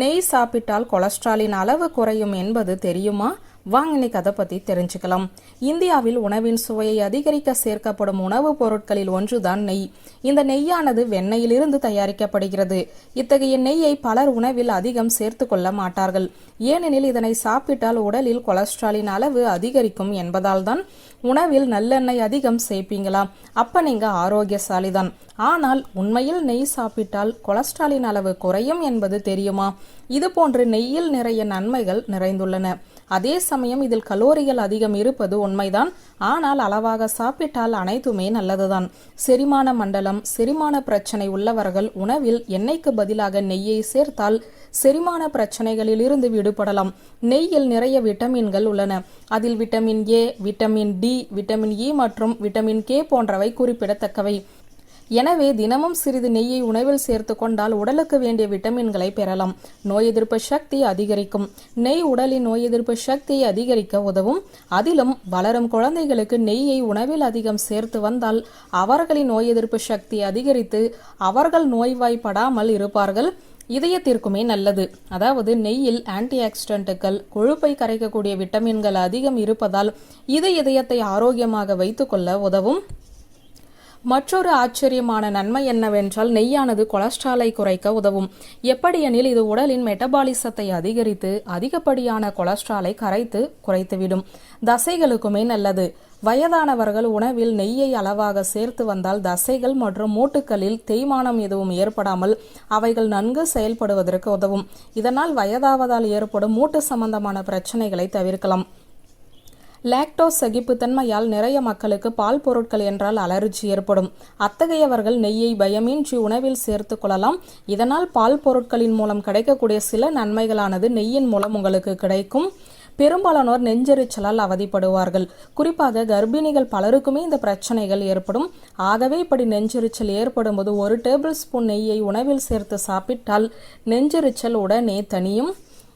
நெய் சாப்பிட்டால் கொலஸ்ட்ராலின் அளவு குறையும் என்பது தெரியுமா? வாங்க இன்னைக்கு அதை பத்தி தெரிஞ்சுக்கலாம். இந்தியாவில் உணவின் சுவையை அதிகரிக்க சேர்க்கப்படும் உணவுப் பொருட்களில் ஒன்றுதான் நெய். இந்த நெய்யானது வெண்ணெயிலிருந்து தயாரிக்கப்படுகிறது. இத்தகைய நெய்யை பலர் உணவில் அதிகம் சேர்த்து கொள்ள மாட்டார்கள். ஏனெனில் இதனை சாப்பிட்டால் உடலில் கொலஸ்ட்ராலின் அளவு அதிகரிக்கும் என்பதால் தான் உணவில் நல்லெண்ணெய் அதிகம் சேர்ப்பீங்களா? அப்ப நீங்க ஆரோக்கியசாலிதான். ஆனால் உண்மையில் நெய் சாப்பிட்டால் கொலஸ்ட்ராலின் அளவு குறையும் என்பது தெரியுமா? இது போன்று நெய்யில் நிறைய நன்மைகள் நிறைந்துள்ளன. அதே சமயம் இதில் கலோரிகள் அதிகம் இருப்பது உண்மைதான். ஆனால் அளவாக சாப்பிட்டால் அனைத்துமே நல்லதுதான். செரிமான மண்டலம் செரிமான பிரச்சனை உள்ளவர்கள் உணவில் எண்ணெய்க்கு பதிலாக நெய்யை சேர்த்தால் செரிமான பிரச்சனைகளில் இருந்து விடுபடலாம். நெய்யில் நிறைய விட்டமின்கள் உள்ளன. அதில் vitamin A vitamin D vitamin E மற்றும் விட்டமின் கே போன்றவை குறிப்பிடத்தக்கவை. எனவே தினமும் சிறிது நெய்யை உணவில் சேர்த்து கொண்டால் உடலுக்கு வேண்டிய விட்டமின்களை பெறலாம். நோய் எதிர்ப்பு சக்தி அதிகரிக்கும். நெய் உடலின் நோய் எதிர்ப்பு சக்தியை அதிகரிக்க உதவும். அதிலும் வளரும் குழந்தைகளுக்கு நெய்யை உணவில் அதிகம் சேர்த்து வந்தால் அவர்களின் நோய் எதிர்ப்பு சக்தி அதிகரித்து அவர்கள் நோய்வாய்ப்படாமல் இருப்பார்கள். இதயத்திற்குமே நல்லது. அதாவது நெய்யில் ஆன்டி ஆக்சிடென்ட்டுகள் கொழுப்பை கரைக்கக்கூடிய விட்டமின்கள் அதிகம் இருப்பதால் இது இதயத்தை ஆரோக்கியமாக வைத்துக்கொள்ள உதவும். மற்றொரு ஆச்சரியமான நன்மை என்னவென்றால் நெய்யானது கொலஸ்ட்ராலை குறைக்க உதவும். எப்படியெனில் இது உடலின் மெட்டபாலிசத்தை அதிகரித்து அதிகப்படியான கொலஸ்ட்ராலை கரைத்து குறைத்துவிடும். தசைகளுக்குமே நல்லது. வயதானவர்கள் உணவில் நெய்யை அளவாக சேர்த்து வந்தால் தசைகள் மற்றும் மூட்டுகளில் தேய்மானம் எதுவும் ஏற்படாமல் அவைகள் நன்கு செயல்படுவதற்கு உதவும். இதனால் வயதாவதால் ஏற்படும் மூட்டு சம்பந்தமான பிரச்சனைகளை தவிர்க்கலாம். லாக்டோஸ் சகிப்புத்தன்மையால் நிறைய மக்களுக்கு பால் பொருட்கள் என்றால் அலர்ஜி ஏற்படும். அத்தகையவர்கள் நெய்யை பயமின்றி உணவில் சேர்த்து கொள்ளலாம். இதனால் பால் பொருட்களின் மூலம் கிடைக்கக்கூடிய சில நன்மைகளானது நெய்யின் மூலம் உங்களுக்கு கிடைக்கும். பெரும்பாலானோர் நெஞ்செரிச்சலால் அவதிப்படுவார்கள். குறிப்பாக கர்ப்பிணிகள் பலருக்குமே இந்த பிரச்சனைகள் ஏற்படும். ஆகவே இப்படி நெஞ்செரிச்சல் ஏற்படும் போது ஒரு டேபிள் ஸ்பூன் நெய்யை உணவில் சேர்த்து சாப்பிட்டால் நெஞ்செரிச்சல் உடனே தனியும்